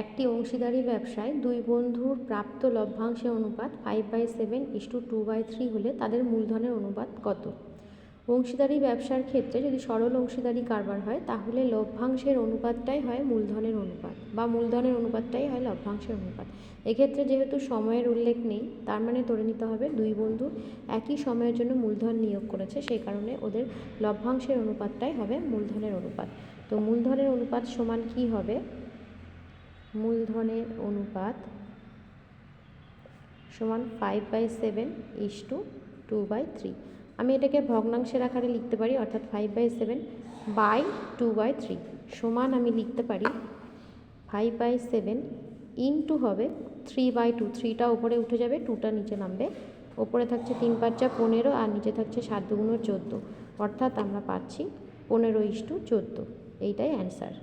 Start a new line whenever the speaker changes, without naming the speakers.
একটি অংশীদারি ব্যবসায় দুই বন্ধুর প্রাপ্ত লভ্যাংশের অনুপাত five by seven is to two by three হলে তাদের মূলধনের অনুপাত কত? অংশীদারি ব্যবসার ক্ষেত্রে যদি সরল অংশীদারি কারবার হয়, তাহলে লভ্যাংশের অনুপাতটাই হয় মূলধনের অনুপাত বা মূলধনের অনুপাতটাই হয় লভ্যাংশের অনুপাত। এক্ষেত্রে যেহেতু সময়ের উল্লেখ নেই, তার মানে ধরে নিতে হবে দুই বন্ধু একই সময়ের জন্য মূলধন নিয়োগ করেছে, সেই কারণে ওদের লভ্যাংশের অনুপাতটাই হবে মূলধনের অনুপাত। তো মূলধনের অনুপাত সমান কি হবে? মূলধনের অনুপাত সমান five by seven is to two by three আমি এটাকে ভগ্নাংশের আকারে লিখতে পারি, অর্থাৎ five by seven by two by three সমান আমি লিখতে পারি ফাইভ বাই সেভেন ইন্টু হবে থ্রি বাই টু থ্রিটা ওপরে উঠে যাবে টুটা নিচে নামবে। ওপরে থাকছে তিন পাঁচটা পনেরো, আর নিচে থাকছে সাত দুগুণ চোদ্দ। অর্থাৎ আমরা পাচ্ছি পনেরো ইস টু চোদ্দ। এইটাই অ্যান্সার